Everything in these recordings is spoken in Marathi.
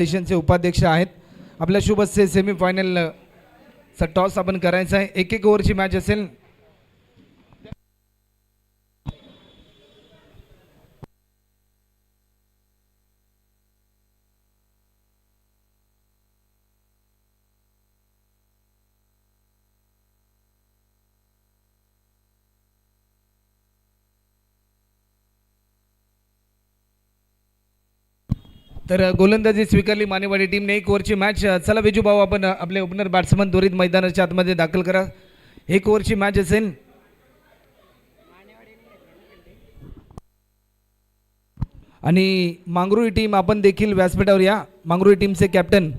स्टेशनचे उपाध्यक्ष आहेत. आपल्या शुभसे सेमीफायनल टॉस आपण करायचा आहे. एक एक ओव्हरची मॅच असेल. तर गोलंदाजी स्वीकारली मानेवाडी टीमने. एक ओव्हरची मॅच चला विजू भाऊ आपण आपले ओपनर बॅट्समन त्वरित मैदानाच्या आतमध्ये दाखल करा. एक ओव्हरची मॅच असेल. आणि मांगरुळी टीम आपण देखील व्यासपीठावर या. मांगरुळी टीमचे कॅप्टन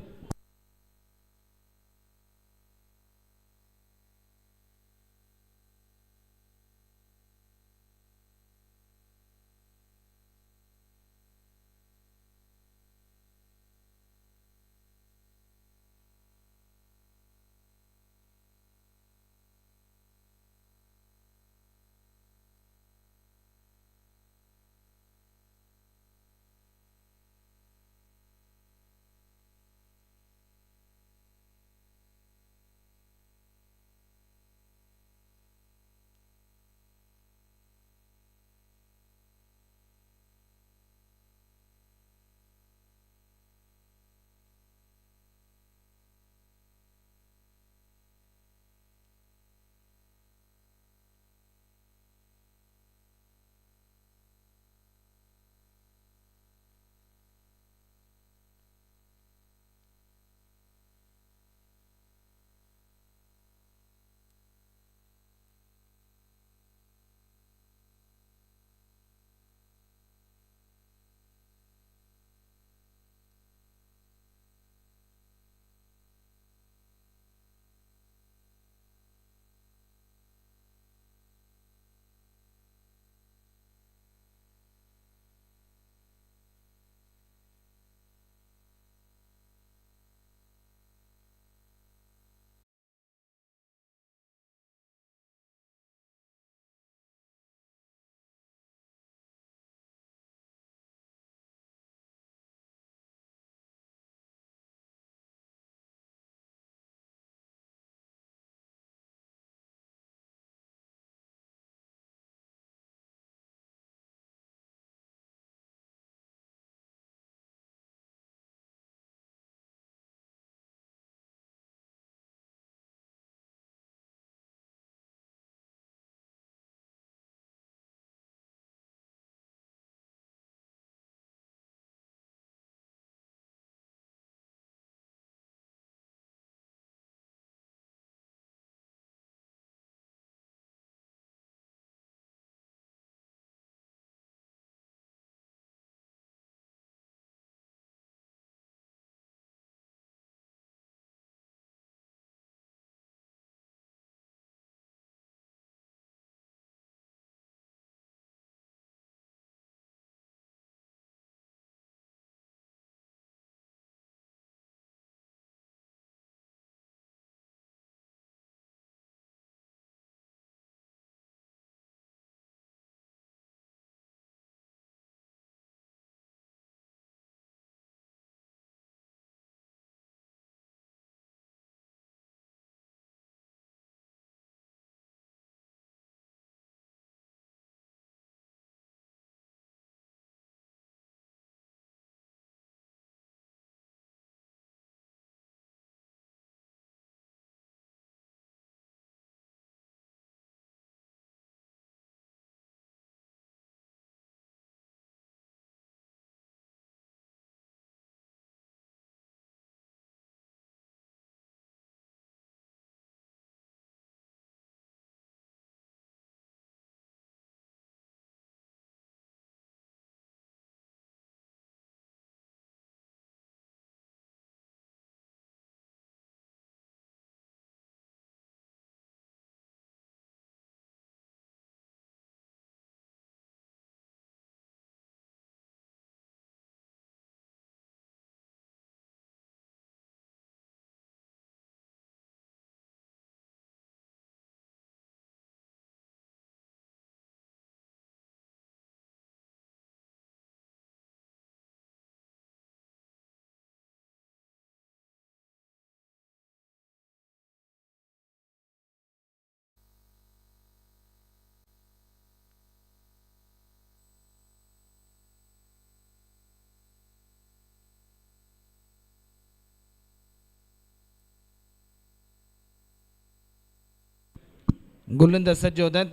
गोलंदाज सज्ज होतात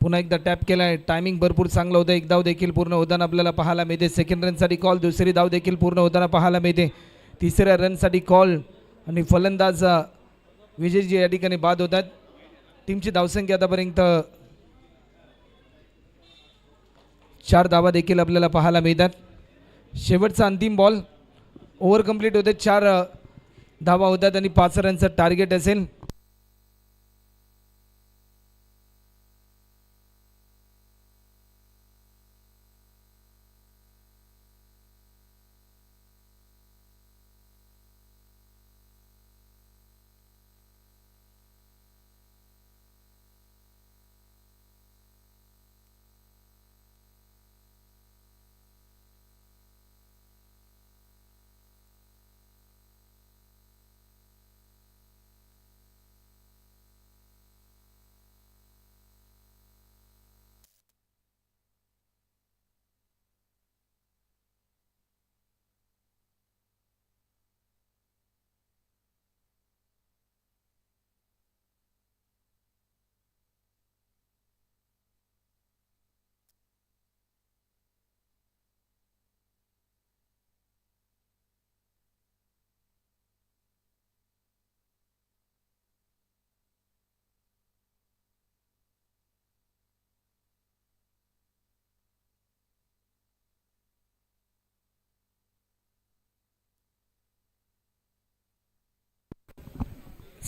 पुन्हा एकदा टॅप केला आहे टायमिंग भरपूर चांगलं होतं. एक धाव देखील पूर्ण होताना आपल्याला पाहायला मिळते. सेकंड रनसाठी कॉल दुसरी धाव देखील पूर्ण होताना पाहायला मिळते. तिसऱ्या रनसाठी कॉल आणि फलंदाज विजयजी या ठिकाणी बाद होतात. टीमची धावसंख्या आतापर्यंत चार धावा देखील आपल्याला पाहायला मिळतात. शेवटचा अंतिम बॉल ओव्हर कंप्लीट होते. चार धावा होतात आणि पाच रनचं टार्गेट असेल.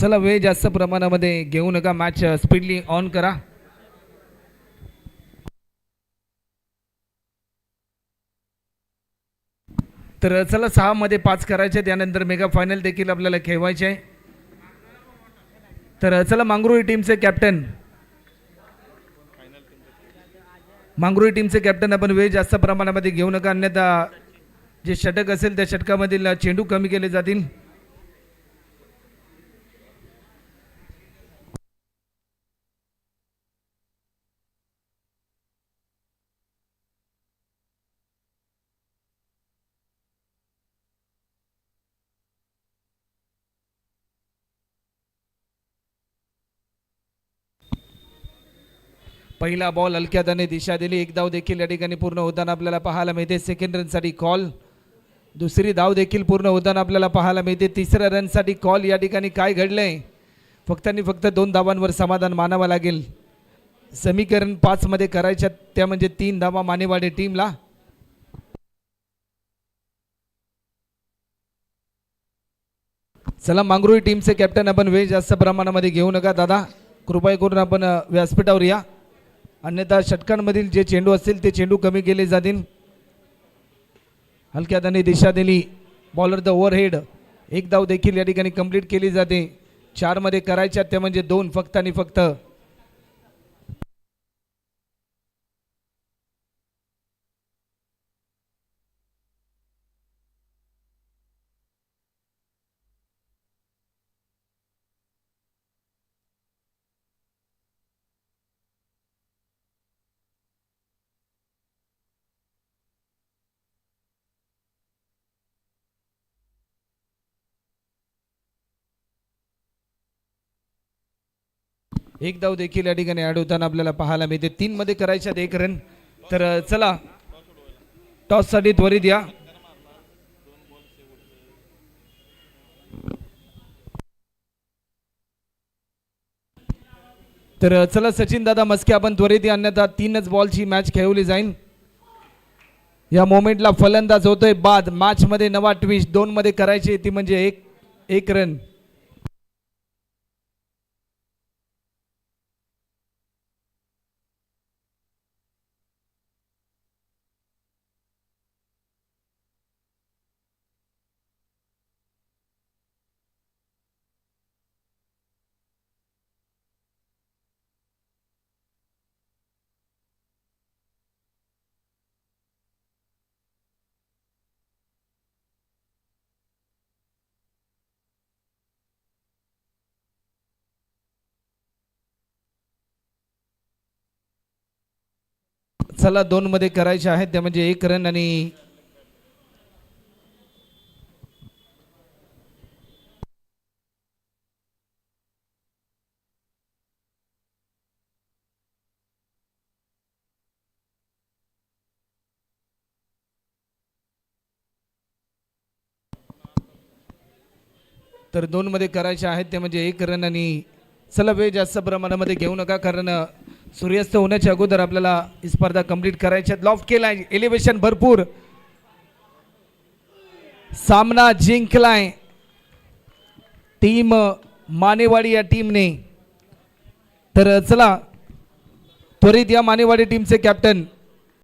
चला वेळ जास्त प्रमाणामध्ये घेऊ नका मॅच स्पीडली ऑन करा. तर चला सहामध्ये पाच करायचे त्यानंतर मेगा फायनल देखील आपल्याला खेळवायचे आहे. तर चला मांगरुळी टीमचे कॅप्टन मांगरुळी टीमचे कॅप्टन आपण वेळ जास्त प्रमाणामध्ये घेऊ नका अन्यथा जे षटक असेल त्या षटकामधील चेंडू कमी केले जातील. पहिला बॉल हलक्या दाने दिशा दिली. एक धाव देखील या ठिकाणी पूर्ण होताना आपल्याला पाहायला मिळते. सेकंड रनसाठी कॉल दुसरी धाव देखील पूर्ण होताना आपल्याला पाहायला मिळते. तिसऱ्या रनसाठी कॉल या ठिकाणी काय घडलंय? फक्त आणि फक्त दोन धावांवर समाधान मानावं लागेल. समीकरण पाचमध्ये करायच्या त्या म्हणजे तीन धावा मानेवाडे टीमला चला मांगरुळी टीमचे कॅप्टन आपण वेळ जास्त प्रमाणामध्ये घेऊ नका दादा. कृपया करून आपण व्यासपीठावर या. अन्यथा षटकांमधील जे चेंडू असतील ते चेंडू कमी केले जातील. हलक्या आणि दिशा दिली. बॉलर द ओव्हरहेड एक धाव देखील या ठिकाणी कंप्लीट केली जाते. चारमध्ये करायच्या त्या म्हणजे दोन फक्त आणि फक्त. एक धाव देखील या ठिकाणी ॲड होताना आपल्याला पाहायला मिळते. तीन मध्ये करायच्यात एक रन तर चला. टॉससाठी त्वरित या. तर चला सचिन दादा मस्के आपण त्वरित अन्यथा तीनच बॉलची मॅच खेळवली जाईल. या मोमेंटला फलंदाज होतोय बाद. मॅचमध्ये नवा ट्विस्ट दोनमध्ये करायची ती म्हणजे एक एक रन चला दोन मध्ये करायचे आहेत. त्या म्हणजे एक रन आणि तर दोनमध्ये करायचे आहेत. ते म्हणजे एक रन आणि चला वेळ जास्त प्रमाणामध्ये घेऊ नका कारण सूर्यास्त होण्याच्या अगोदर आपल्याला ही स्पर्धा कंप्लीट करायची लॉफ्ट केलाय एलिव्हेशन भरपूर. सामना जिंकलाय. टीम मानेवाडी या टीमने तर चला त्वरित या मानेवाडी टीमचे कॅप्टन